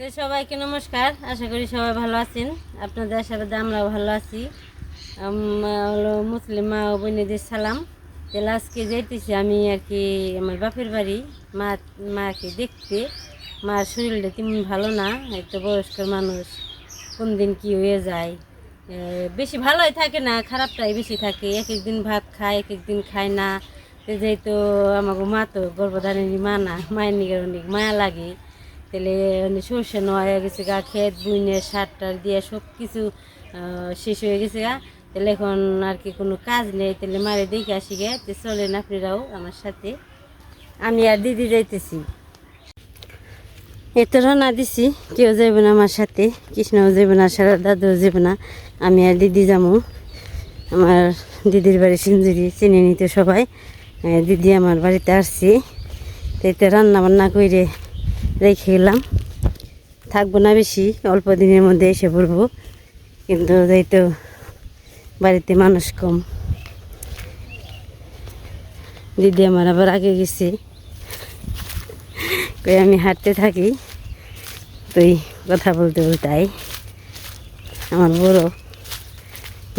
তো সবাইকে নমস্কার। আশা করি সবাই ভালো আছেন। আপনাদের আশাবাদে আমরাও ভালো আছি। হলো মুসলিম মা ও বোনেদের সালাম। তাহলে আজকে যাইতেছি আমি আর কি আমার বাপের বাড়ি। মা, মাকে দেখতে। মার শরীরটা তেমন ভালো না, একটা বয়স্ক মানুষ। কোন দিন কি হয়ে যায়। বেশি ভালোই থাকে না, খারাপটাই বেশি থাকে। এক এক দিন ভাত খায় এক এক দিন খায় না। যেহেতু আমাকে মা তো গর্ভধারিণী মা না, মায়ের নিকে অনেক মায়া লাগে। তাহলে মানে সর্ষে হয়ে গেছে গা ক্ষেত বুইনে, সার টার দিয়ে সব কিছু শেষ হয়ে গেছে গা। তাহলে এখন আর কি কোনো কাজ নেই তাহলে মারে দেখে আসি গে তো চলেন আপনারাও আমার সাথে। আমি আর দিদি যাইতেছি। এত রান্না দিছি, কেউ যাবে না আমার সাথে, কৃষ্ণও যাবে না, সারা দাদুও যাবে না, আমি আর দিদি যাব আমার দিদির বাড়ি সিঞ্জুরি চিনে নিতে সবাই। দিদি আমার বাড়িতে আসছি। তো এতে রান্না বান্না করে রেখে গেলাম থাকব না বেশি, অল্প দিনের মধ্যে এসে পড়ব। কিন্তু যেহেতু বাড়িতে মানুষ কম। দিদি আমার আবার আগে গেছে। আমি হাঁটতে থাকি, তুই কথা বলতে আই আমার বড়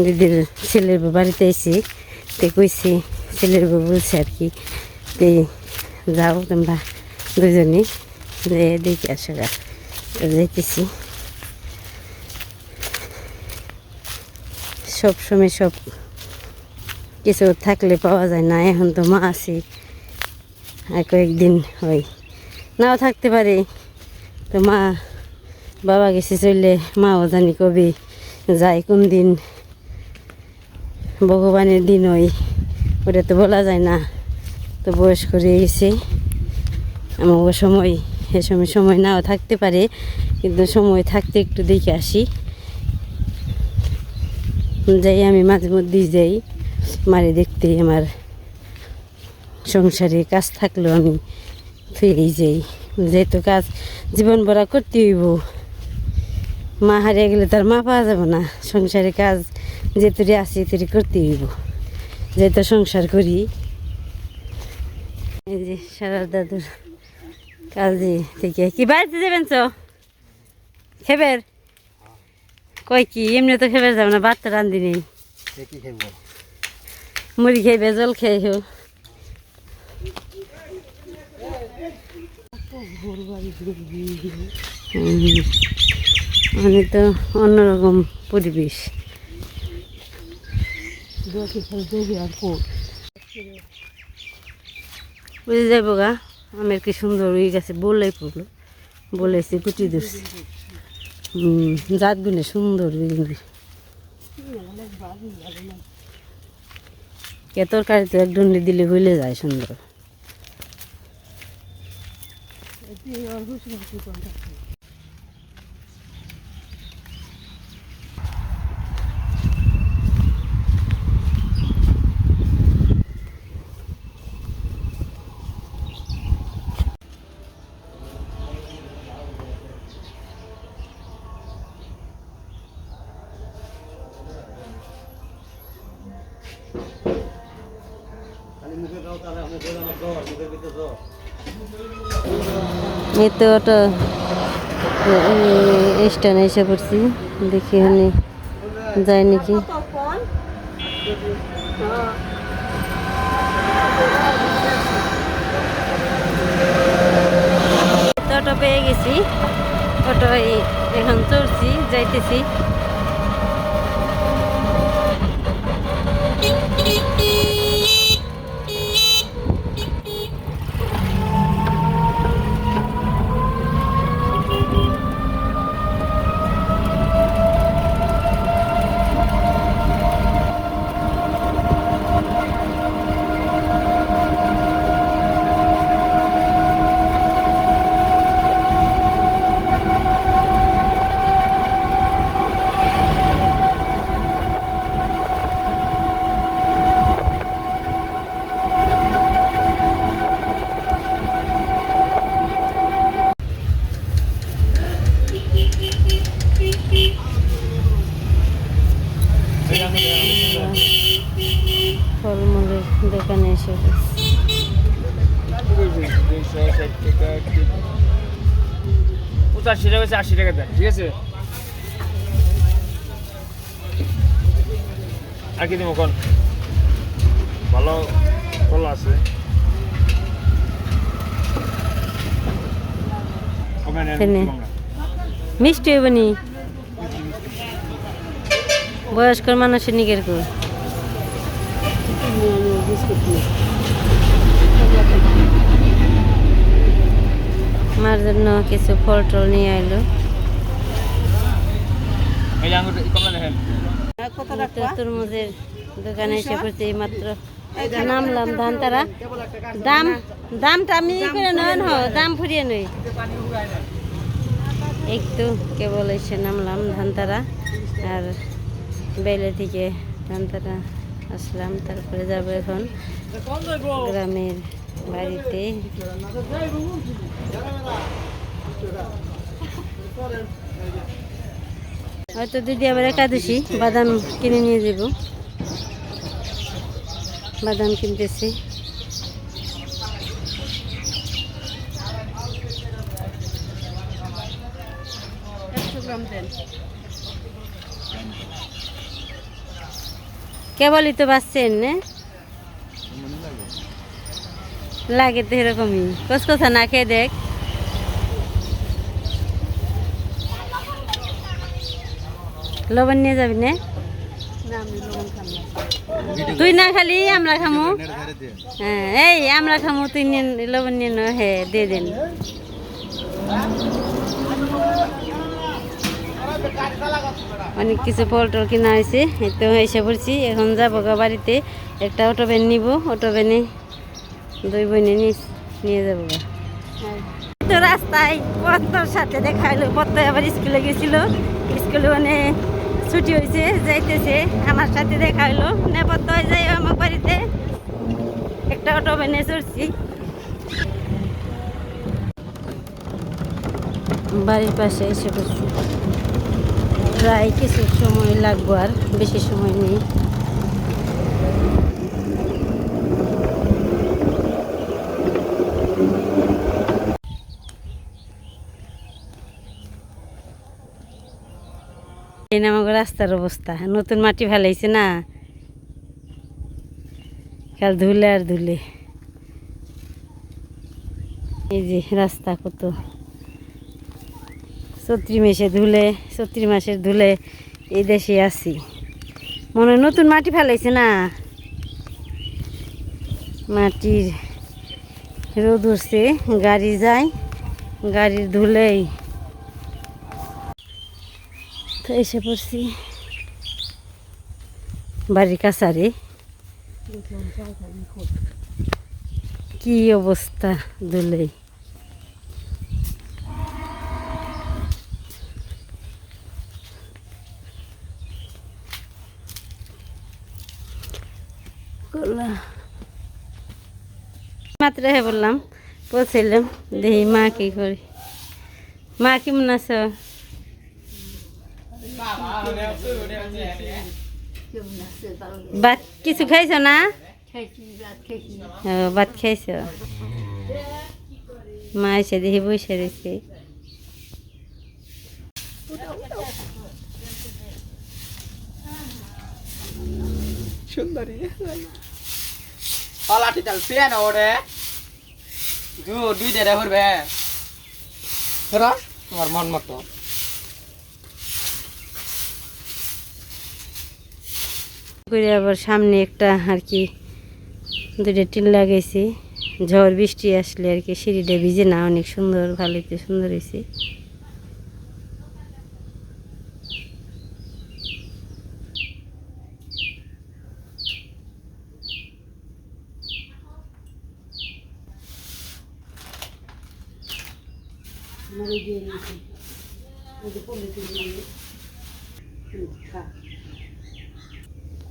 দিদির ছেলের বউ বাড়িতে এসে তে কইছি, ছেলের বউ বলছে আর কি তে যাও তোমরা দুজনে। যে দেখে, আসো গা। তো যাইতেছি। সব সময় সব কিছু থাকলে পাওয়া যায় না, এখন তো মা আছে। আর কয়েকদিন হয় নাও থাকতে পারে। তো মা, বাবা গেছে চললে মাও জানি কবে যায়, কোন দিন? ভগবানের দিন ওই, ওটা তো বলা যায় না। তো বয়স করে গেছে। আমার সময় এ সময় সময় নাও থাকতে পারে, কিন্তু সময় থাকতে একটু দেখে আসি। যাই, আমি মাঝে মধ্যেই যাই, মারে দেখতে আমার সংসারে কাজ থাকলেও আমি ফিরেই যাই। যেহেতু কাজ জীবন ভরা করতে হইব, মা হারিয়ে গেলে তার মা পাওয়া যাবে না। সংসারে কাজ যেতুরি আসি তুরি করতে হইব। যেহেতু সংসার করি, এই যে সারা দাদুর কাজে থেকে কি বাড়িতে যাবেন তো? খেবের? কই কি এমনি তো খেবের যাবে না বাচ্চা রান্ধি নেই। মুড়ি খাইবে জল খাইও মানে তো অন্যরকম পরিবেশ। বুঝে যাব গা। আমের কি সুন্দর হয়ে গেছে বলেই পড়ল। বলেছি কুটি ধরছি। জাতগুলি জাত গুনে সুন্দর কে তরকারি তো এক ডন্ডি দিলে হইলে যায় সুন্দর খালি মুখে দাও তাহলে মুখে দাও জ্বর মুখের ভিতরে জ্বর এই তো ওটা স্ট্যান্ড এসে পড়ছি দেখি এখানে যায় নাকি। তো অটো পেয়ে গেছি অটো এখন চলছি যাইতেছি। আশি টাকা দেন ঠিক আছে? আর কি দিব কোন? ভালো কলা আছে। মিষ্টি হইব নি? বয়স্কর মানুষের নিকের কর মার জন্য কিছু ফল টল নিয়ে আইলো। এই যে আঙুর কমলা দেখেন। তো তরমুজের দোকানে এসে পড়ছি এই মাত্র নামলাম ধান তারা দাম দামটা আমি করে নয় হ দাম ফুরিয়ে নই। একটু কেবল এসে নামলাম ধানতারা আর বেলে থেকে ধানতারা আসলাম তারপরে যাব এখন গ্রামের বাড়িতে। হয়তো দিদি আবার একাদশী বাদাম কিনে নিয়ে যাব। বাদাম কিনতেছি। কেবলই তো বাঁচছেন না? লাগে তো এরকমই। কস কথা না খেয়ে দেখ। লবণ নিয়ে যাবি না। তুই না খালি আমরা খামু। হ্যাঁ এই আমরা খামু, তুই লবণ নিয়ে নো হ্যাঁ দিয়ে দেন। অনেক কিছু ফল টল কিনা হয়েছে তো এসে পড়ছি। এখন যাব বাড়িতে। একটা অটো ভ্যান নিব, অটো ভ্যানে দুই বোনে নিয়ে- যাব রাস্তায় পত্তর সাথে দেখা হলো পত্ত আবার স্কুলে গেছিল। স্কুলে মানে ছুটি হয়েছে, যাইতেছে। আমার সাথে দেখা হলো। নেপত্য যাই আমার বাড়িতে একটা অটো ভ্যানে চড়ছি। বাড়ির পাশে এসে পড়ছি প্রায় কিছু সময় লাগবো আর, বেশি সময় নেই। এই নামক রাস্তার অবস্থা। নতুন মাটি ফেলাইছে না। কাল ধুলে আর ধুলে। এই যে রাস্তা কত। চৈত্রি মাসে ধুলে চৈত্রি মাসের ধুলে এই দেশে আছি। মনে নতুন মাটি ফেলাইছে না। মাটির রোদ উঠছে, গাড়ি যায়, গাড়ির ধুলেই তো এসে পড়ছি বাড়ির কাছারে। কি অবস্থা করলাম মাত্র হ্যাঁ বললাম, পৌঁছাইলাম। দেখি মা কি করি। মা কেমন আছো? ভাত কিছু খাইছ না? ও, ভাত খাইছ? মা এসে দেখি বসে রয়েছে। পালাটি চাল পেন ওরে। দু দুই দেড়ে ধরো তোমার মন মতো। করে আবার সামনে একটা আর কি দুটো টিন লাগাইছি। ঝড় বৃষ্টি আসলে আর কি সিঁড়িটা ভিজে না, অনেক সুন্দর ভালোই সুন্দর হয়েছে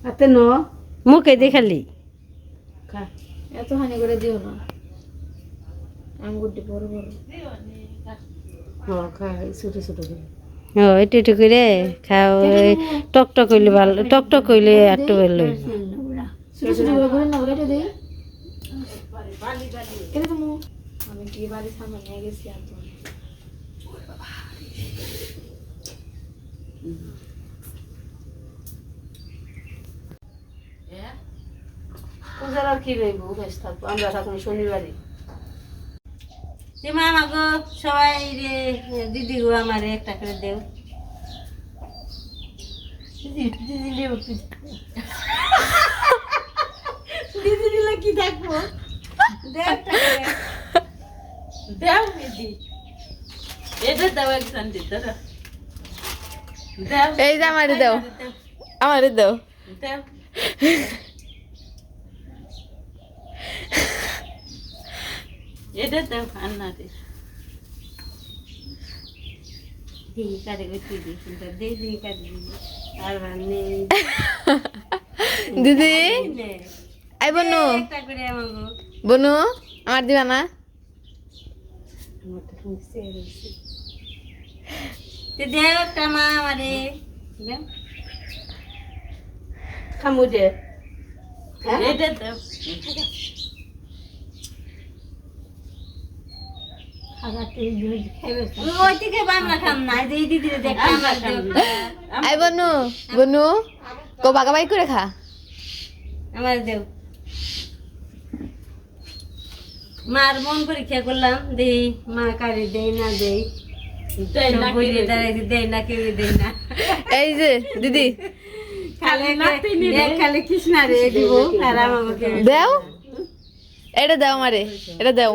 হাতে ন। মুখে দেখালি এত হানি করে দিও না। আঙ্গুরটি বড় বড়। ও একটু একটু করে খাও টক টক হইলে ভালো টক টক হইলে একটু ভালো। ছোট ছোট করে করে না কেটে দেই। এটা তো মু- আমি কি বাড়ি সামনে নিয়ে গেছি আর পূজার আর কি রইব? বেশ থাকব আমরা থাকুন শনিবারে যে মামা গো সবাই রে দিদি গো আমার একটা করে দেও। দিদি দিদি দিদি দিলে কি থাকব? দেও দেও দিদি। এটা দাও একজন দিতে দাও এই যে আমারে দাও। আমারে দাও। দেও। এটা দিদি আই বনু বনু আমার দিবা না খামু দে এটা ওই থেকে আমরা খাম না এই দিদি দেখ আমরা দেও আই বনু বনু কো বাগাবাই করে খা। আমার দেও মার মন পরীক্ষা করলাম দেই মা কারি দেই? না দেই এই যে দিদি। খালি খালি কৃষ্ণা রে দিব আর আমাকে দাও। এটা দাও আমারে এটা দাও।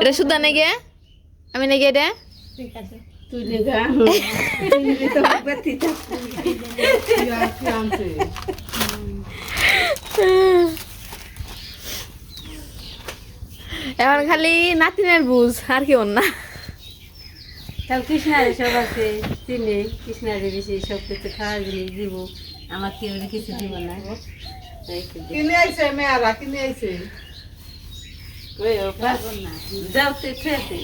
এটা শুদ্ধ নাকি আমি নাকি এটা। এখন খালি নাতিনের বুঝ আর কি না। কৃষ্ণারে সব আছে চিনি কৃষ্ণারে বেশি সব কিছু খাওয়ার জিনিস দিব। আমার কেউ কিছু দিব না। কিনে আইছে মেয়ারা কিনে না যাও খেতে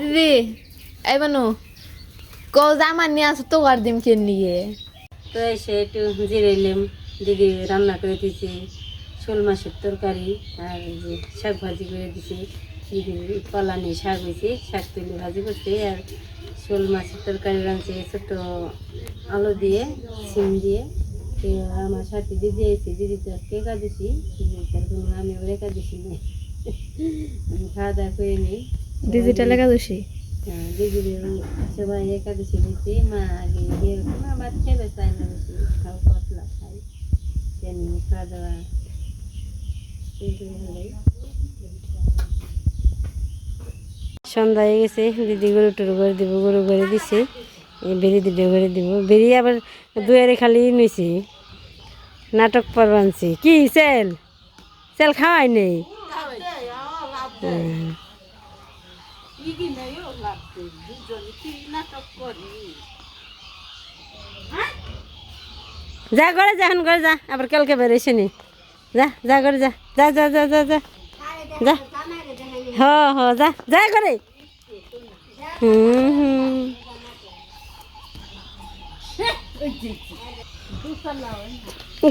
দিদি এই বানু ক জামা নিয়ে আসো তো আর দিম কে নিয়ে তো এসে একটু জিরাইলাম দিদি রান্না করে দিয়েছে শোল মাছের তরকারি আর যে শাক ভাজি করে দিছে দিদি কলানি শাক হয়েছে শাক তুলে ভাজি করছে আর শোল মাছের তরকারি রাঁধছে ছোট আলু দিয়ে সিম দিয়ে। তো আমার সাথে দিদি এসে দিদি তো আজকে একাদশি আমি ওর একাদশি নেই আমি খাওয়া দাওয়া করে নিই ডিজিটাল একাদশী হ্যাঁ, দিদিদের সবাই মা আগে চায় না খাও খাই খাওয়া দাওয়া সন্ধ্যা হয়ে গেছে দিদি গরু টুরু করে দিব গরু করে দিছে এই বেরি দুটো করে দিব। বেরি আবার দুয়ারে খালি নিছি নাটক পরবানছি কি সেল? সেল খাওয়াই নেই। হ্যাঁ। যা করে যা, এখন করে যা। আবার কালকে বেরোইছে নি। যা যা করে যা। যা যা যা যা যা। যা। হ হ, যা যা করে হুম হুম।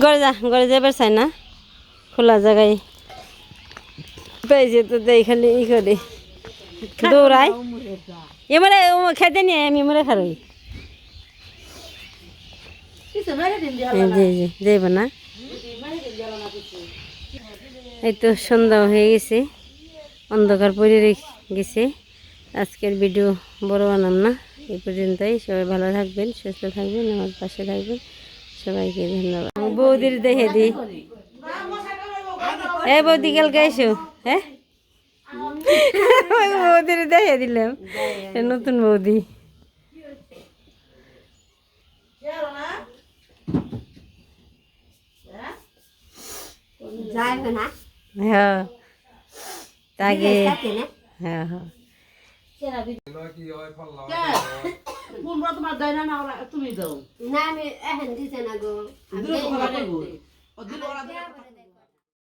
ঘরে যা ঘরে চাই না। খোলা জায়গায়। পেয়েছে তো দেই খালি ই করে। দৌড়াই। এবারে খেতে নিয়ে আমি মরে খারই। যাইব না। এই তো সন্ধ্যা হয়ে গেছে। অন্ধকার পরে গেছে। আজকের ভিডিও বড় বানাম না। এই পর্যন্তই। সবাই ভালো থাকবেন সুস্থ থাকবেন আমার পাশে থাকবেন। সবাইকে ধন্যবাদ। বৌদির দেখে দি এ বৌদি কালকে এসো হ্যাঁ বৌদির দেখে দিলাম নতুন বৌদি। হ্যাঁ তাকে হ্যাঁ হ্যাঁ। তুমি দাও। না আমি এখন দিতে না গো।